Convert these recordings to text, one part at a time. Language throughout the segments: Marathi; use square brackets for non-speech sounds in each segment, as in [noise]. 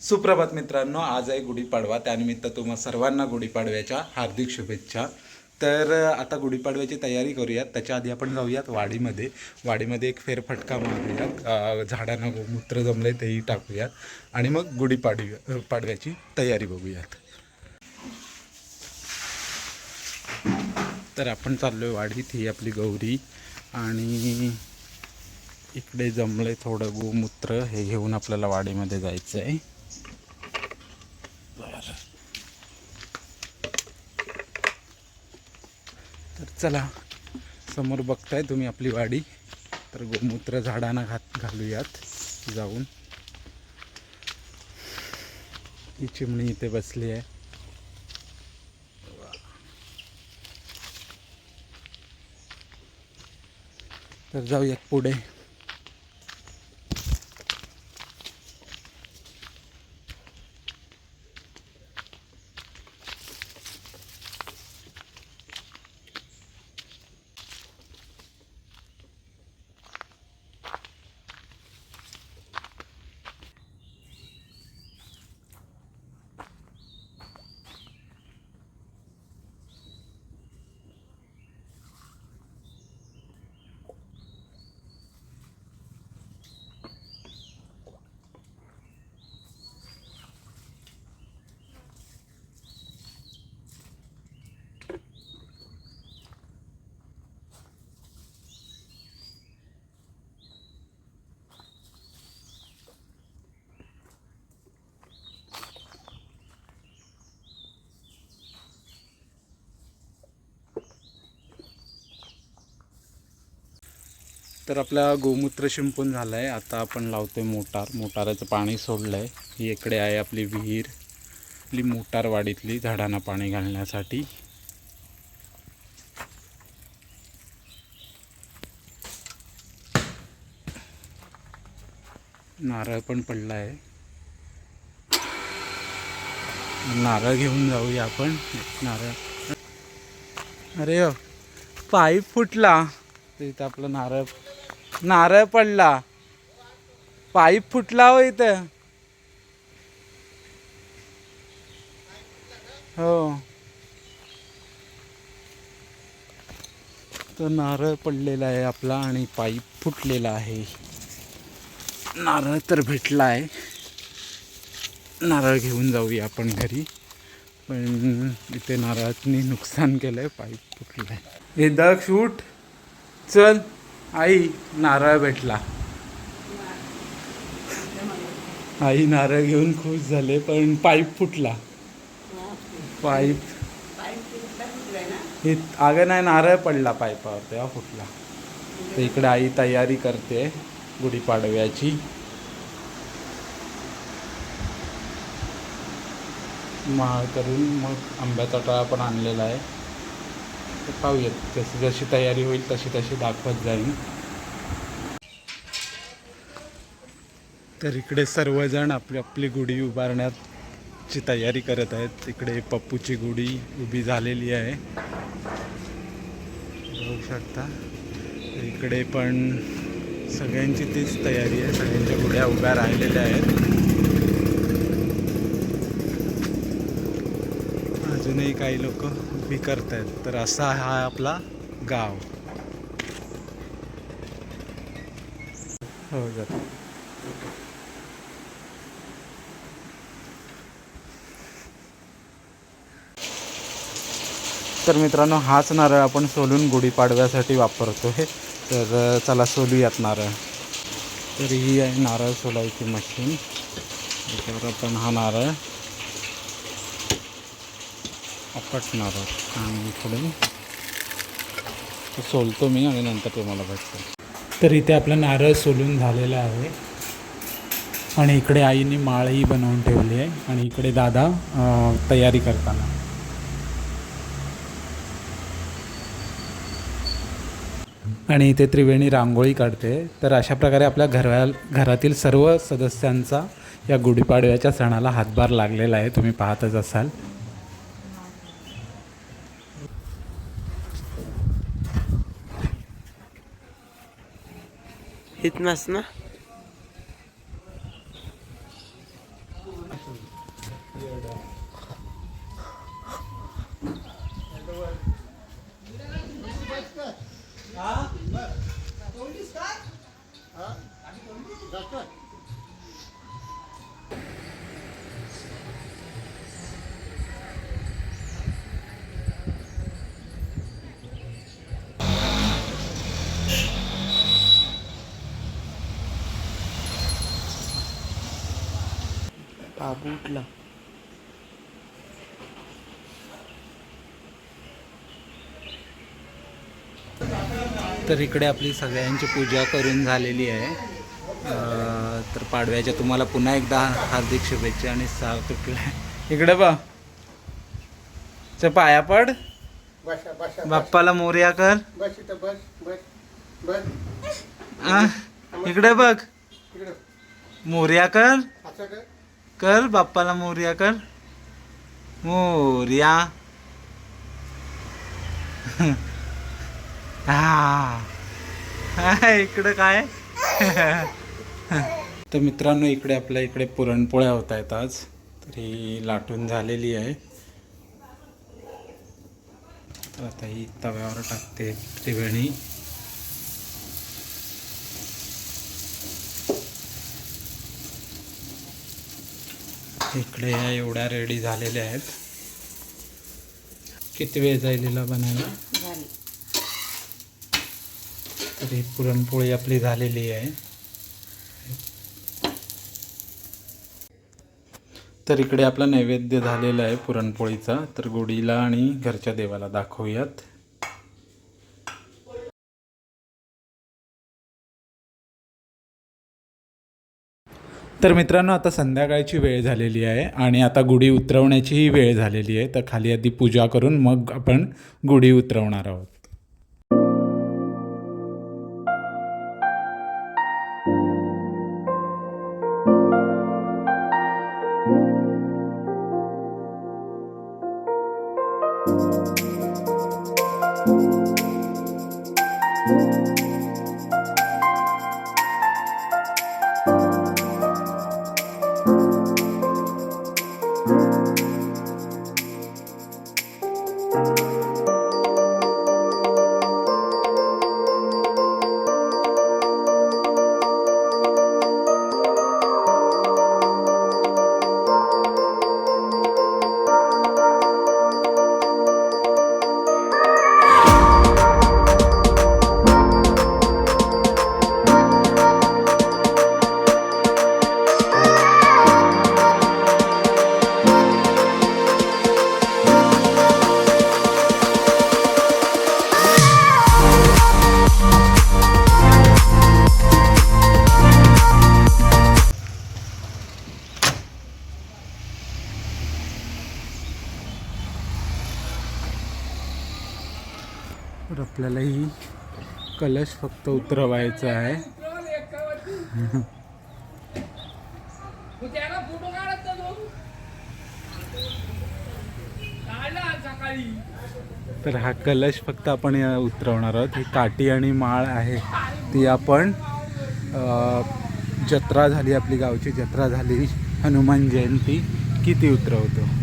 सुप्रभात मित्रांनो आज आहे गुढीपाडवा. त्यानिमित्त तुम्हा सर्वांना गुढीपाडव्याच्या हार्दिक शुभेच्छा. तर आता गुढीपाडव्याची तयारी करूयात. त्याच्या आधी आपण जाऊयात वाडीमध्ये. वाडीमध्ये एक फेरफटका मारूयात. झाडांना गोमूत्र जमले तेही टाकूयात. आणि मग गुढीपाडव्या पाडव्याची तयारी बघूयात. तर आपण चाललो आहे वाडीत. ही आपली गौरी. आणि इकडे जमलंय थोडं गोमूत्र. हे घेऊन आपल्याला वाडीमध्ये जायचं आहे चला समोर बघताय तुम्ही आपली वाडी. तर गोमूत्र झाडांना घात घालूयात जाऊन. ही चिमणी इथे बसली आहे. तर जाऊयात पुढे. तर आपला गोमूत्र शिंपून झालं आहे आता आपण लावतोय मोटार. मोटाराचं पाणी सोडलं आहे ही इकडे आहे आपली विहीर. आपली मोटार वाडीतली झाडांना पाणी घालण्यासाठी. नारळ पण पडला आहे नारळ घेऊन जाऊया आपण. नारळ. अरे पाईप फुटला. तिथं आपलं नारळ नारळ पडला. पाईप फुटला हो इथं. हो. तर नारळ पडलेला आहे आपला आणि पाईप फुटलेला आहे. नारळ तर भेटला आहे नारळ घेऊन जाऊया आपण घरी. पण इथे नारळातनी नुकसान केलंय पाईप फुटलाय. हे दक्ष उठ चल. आई नारळ भेटला. आई नारळ घेऊन खुश झाले पण पाईप फुटला. पाईप. हे अगं नाही नारळ पडला पाईपावर तेव्हा फुटला. तर इकडे आई तयारी करते गुढीपाडव्याची माळ करून मग आंब्याचा टळा पण आणलेला आहे. तर पाहूयात. जशी जशी तयारी होईल तशी तशी दाखवत जाईन तर इकडे सर्वजण आपली आपली गुढी उभारण्याची तयारी करत आहेत. इकडे पप्पूची गुढी उभी झालेली आहे. बघू शकता. इकडे पण सगळ्यांची तीच तयारी आहे. सगळ्यांच्या गुढ्या उभ्या राहिलेल्या आहेत. अजूनही काही लोक उभी करत आहेत तर असा हा आपला गाव. हो जात तर मित्रांनो हाच नारळ आपण सोलून गुढीपाडव्यासाठी वापरतो हे तर चला सोलूयात नारळ. तर ही आहे नारळ सोलायची मशीन. त्याच्यावर आपण हा नारळ पटणार आहोत. आणि पुढे सोलतो मी आणि नंतर तुम्हाला भेटतो. तर इथे आपलं नारळ सोलून झालेलं आहे. आणि इकडे आईने माळही बनवून ठेवली आहे. आणि इकडे दादा तयारी करताना. आणि इथे त्रिवेणी रांगोळी काढते. तर अशा प्रकारे आपल्या घरा घरातील सर्व सदस्यांचा या गुढीपाडव्याच्या सणाला हातभार लागलेला आहे. तुम्ही पाहतच असाल. इथनच ना? बाबू उठला तर इकडे आपली सगळ्यांची पूजा करून झालेली आहे. अं, तर पाडव्याच्या तुम्हाला पुन्हा एकदा हार्दिक शुभेच्छा आणि साव इकडे. बा च पाया पड. बसा बसा बाप्पाला मोर्या कर. बस इथं बस बस बस. आ, इकडे बघ. इकडं. मोर्या कर. कर बाप्पाला मोर्या कर. मोर्या. [laughs] हा. हा, इकडं काय? [laughs] तर मित्रांनो इकडे आपल्या इकडे पुरणपोळ्या होत आहेत आज. तर ही लाटून झालेली आहे. तर आता ही तव्यावर टाकते त्रिवेणी. इकडे या एवढ्या रेडी झालेल्या आहेत. किती वेळ जाईल हिला बनायला? तर ही पुरणपोळी आपली झालेली आहे. तर इकडे आपला नैवेद्य झालेला आहे पुरणपोळीचा. तर गुढीला आणि घरच्या देवाला दाखवूयात. तर मित्रांनो आता संध्याकाळची वेळ झालेली आहे आणि आता गुढी उतरवण्याचीही वेळ झालेली आहे. तर खाली आधी पूजा करून मग आपण गुढी उतरवणार आहोत. तर आपल्याला ही कलश फक्त उतरवायचा आहे. तर हा कलश फक्त आपण उतरवणार आहोत. ही काठी आणि माळ आहे. ती आपण जत्रा झाली आपली गावची जत्रा झाली हनुमान जयंती की ती उतरवतो?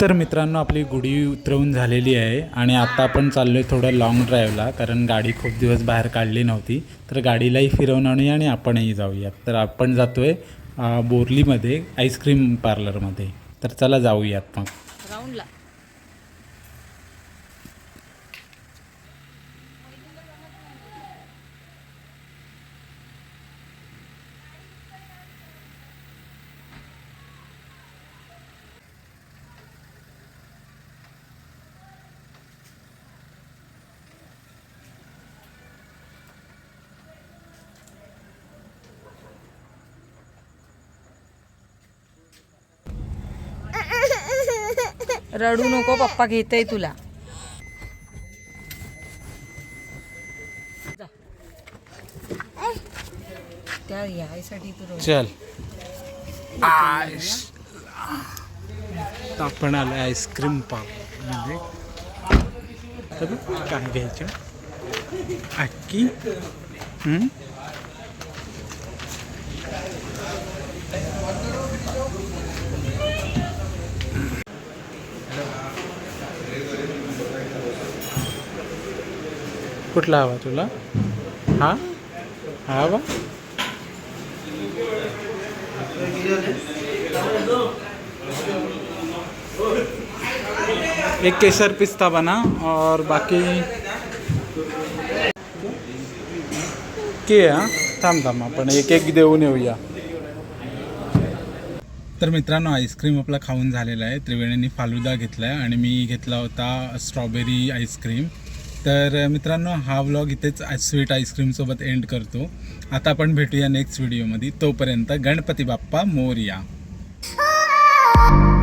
तर मित्रांनो आपली गुढी उतरवून झालेली आहे आणि आता आपण चाललो आहे थोडं लाँग ड्राईव्हला कारण गाडी खूप दिवस बाहेर काढली नव्हती. तर गाडीलाही फिरवून आणूया आणि आपणही जाऊयात. तर आपण जातो आहे बोरलीमध्ये आईस्क्रीम पार्लरमध्ये तर चला जाऊयात मग. राऊंडला रडू नको पप्पा घेतय तुला. त्या यायसाठी तू. चल आपण आलो आईस्क्रीम पार्कमध्ये तर काय घ्यायचं अक्की हम्म? कुठला हवा तुला? हा? हा हवा? एक केसर पिस्ता बना और बाकी के हां थांब थांब आपण एक एक देऊन येऊया. तर मित्रांनो आईस्क्रीम आपला खाऊन झालेला आहे. त्रिवेणींनी फालुदा घेतला आहे आणि मी घेतला होता स्ट्रॉबेरी आईस्क्रीम. तर मित्रांनो हा व्लॉग इथेच स्वीट आईस्क्रीमसोबत एंड करतो. आता आपण भेटूया नेक्स्ट व्हिडिओमध्ये तोपर्यंत गणपती बाप्पा मोरया. [laughs]